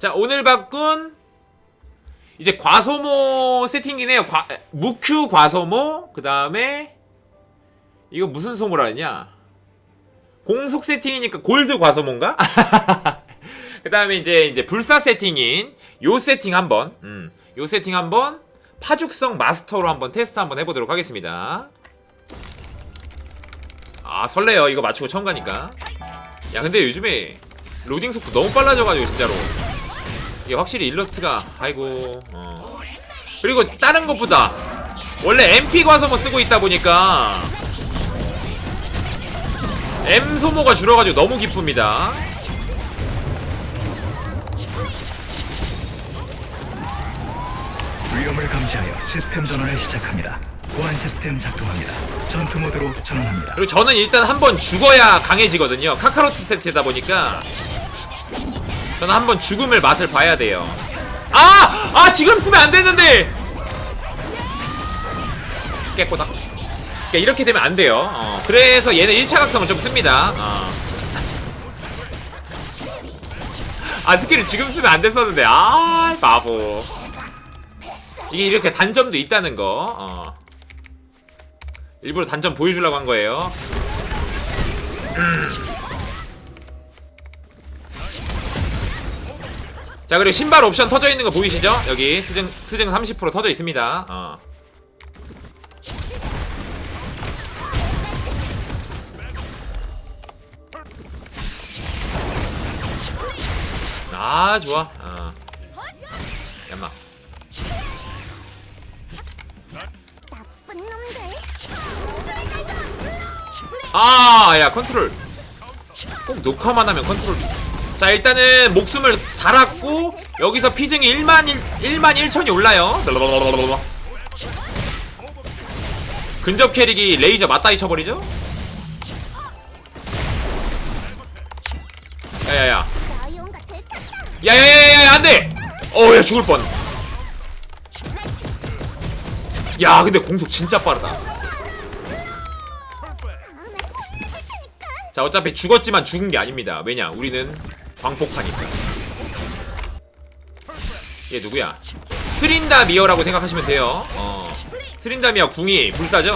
자 오늘 바꾼 이제 과소모 세팅이네요. 과, 무큐 과소모 그 다음에 이거 무슨 소모라 했냐? 공속 세팅이니까 골드 과소모인가? 그 다음에 이제 이제 불사 세팅인 요 세팅 한번 음, 요 세팅 한번 파죽성 마스터로 한번 테스트 한번 해보도록 하겠습니다. 아 설레요 이거 맞추고 처음 가니까. 야 근데 요즘에 로딩 속도 너무 빨라져가지고 진짜로 이게 확실히 일러스트가 아이고 어. 그리고 다른 것보다 원래 MP 과소모 쓰고 있다 보니까 M 소모가 줄어가지고 너무 기쁩니다. 위험을 감지하여 시스템 전환을 시작합니다. 보안 시스템 작동합니다. 전투 모드로 전환합니다. 그리고 저는 일단 한번 죽어야 강해지거든요. 카카로트 세트다 보니까 저는 한번 죽음을 맛을 봐야 돼요. 아! 아 지금 쓰면 안 되는데! 깨꼬다. 그러니까 이렇게 되면 안 돼요. 어, 그래서 얘는 1차 각성을 좀 씁니다. 어. 아 스킬을 지금 쓰면 안 됐었는데 아 바보. 이게 이렇게 단점도 있다는 거. 어. 일부러 단점 보여주려고 한 거예요. 자 그리고 신발 옵션 터져 있는 거 보이시죠? 여기 스증 스증 30% 터져 있습니다. 어. 아 좋아. 어. 야마. 나쁜 놈들. 아, 야, 컨트롤. 꼭 녹화만 하면 컨트롤이. 자, 일단은 목숨을 달았고, 여기서 피증이 1만 1, 1만 1천이 올라요. 근접 캐릭이 레이저 맞다이 쳐버리죠? 야야야. 나용가 들켰다. 야야야야야, 안 돼! 어, 야, 죽을 뻔. 야, 근데 공속 진짜 빠르다. 자 어차피 죽었지만 죽은 게 아닙니다 왜냐 우리는 광폭하니까. 얘 누구야? 트린다 미어라고 생각하시면 돼요. 어. 트린다 미어 궁이 불사죠?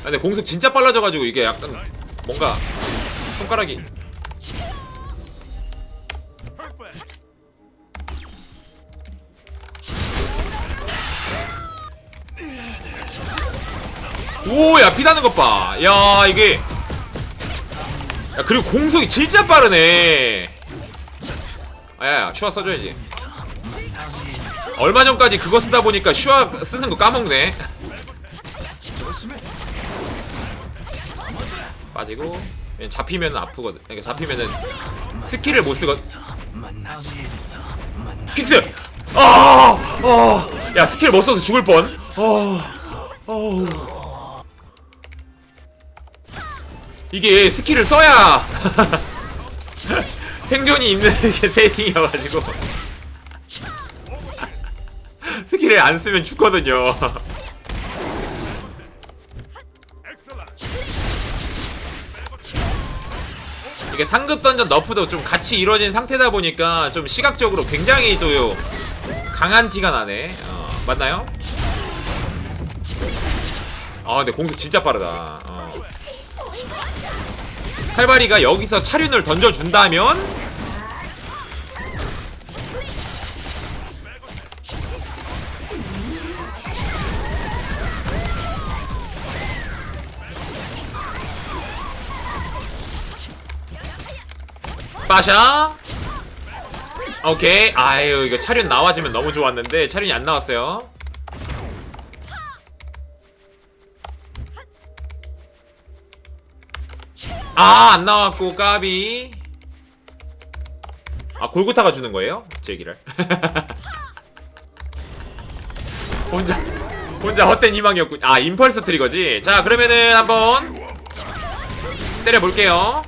아, 근데 공속 진짜 빨라져가지고 이게 약간 뭔가 손가락이. 오야 피나는 것봐야 이게 야 그리고 공속이 진짜 빠르네 아야야 슈아 써줘야지 얼마 전까지 그거 쓰다 보니까 슈아 쓰는 거 까먹네 빠지고 잡히면 아프거든 그러니까 잡히면은 스킬을 못 쓰거든 픽스 아! 어! 야 스킬 못 써서 죽을 뻔 어! 어! 이게 스킬을 써야 생존이 있는 게 세팅이어가지고 스킬을 안 쓰면 죽거든요. 이게 상급 던전 너프도 좀 같이 이루어진 상태다 보니까 좀 시각적으로 굉장히 또 강한 티가 나네. 어, 맞나요? 아 근데 공속 진짜 빠르다. 어. 칼바리가 여기서 차륜을 던져준다면 빠샤. 오케이. 아유 이거 차륜 나와주면 너무 좋았는데 차륜이 안 나왔어요 아, 안 나왔고, 까비. 아, 골고타가 주는 거예요? 제 얘기를. 혼자, 혼자 헛된 희망이었군. 아, 임펄스 트리거지? 자, 그러면은 한번 때려볼게요.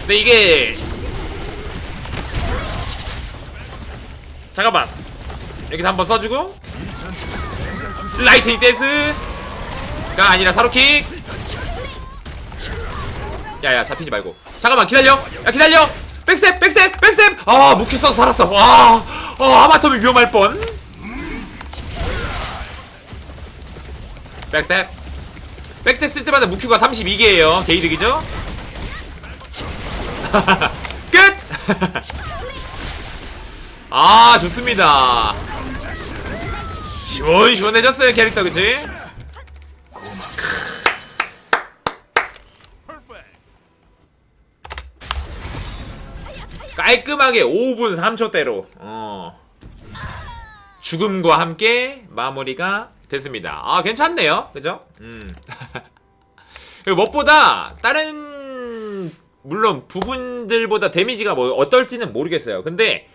근데 이게. 잠깐만. 여기서 한번 써주고. 라이트닝 댄스가 아니라 사로킥. 야야 잡히지 말고. 잠깐만 기다려. 야 기다려. 백스텝 백스텝 백스텝. 아 무큐 써서 살았어. 와 어, 아마터면 위험할 뻔. 백스텝. 백스텝 쓸 때마다 무큐가 32개예요. 게이득이죠? 끝! 아 좋습니다 시원시원해졌어요 캐릭터 그치? 깔끔하게 5분 3초대로 어. 죽음과 함께 마무리가 됐습니다. 아 괜찮네요, 그죠? 음. 그리고 무엇보다 다른 물론 부분들보다 데미지가 뭐 어떨지는 모르겠어요. 근데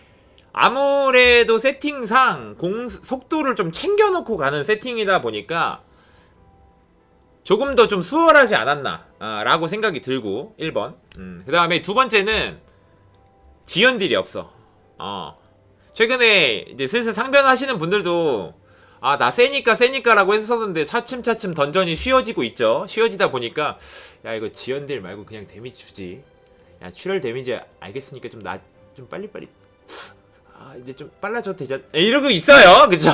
아무래도 세팅상 공 속도를 좀 챙겨놓고 가는 세팅이다 보니까 조금 더 좀 수월하지 않았나 아, 라고 생각이 들고 1번. 음, 그 다음에 두 번째는 지연딜이 없어. 어. 최근에 이제 슬슬 상변하시는 분들도 아 나 세니까 세니까라고 했었는데 차츰차츰 던전이 쉬워지고 있죠. 쉬워지다 보니까 야 이거 지연딜 말고 그냥 데미지 주지. 야 출혈 데미지 알겠으니까 좀 나 좀 빨리빨리 아 이제 좀 빨라져도 되지 않... 이러고 있어요. 그쵸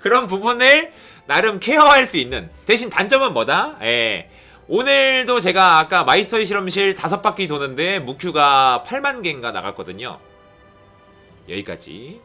그런 부분을 나름 케어할 수 있는 대신 단점은 뭐다? 예. 오늘도 제가 아까 마이스터의 실험실 다섯 바퀴 도는데 무큐가 8만 개인가 나갔거든요. 여기까지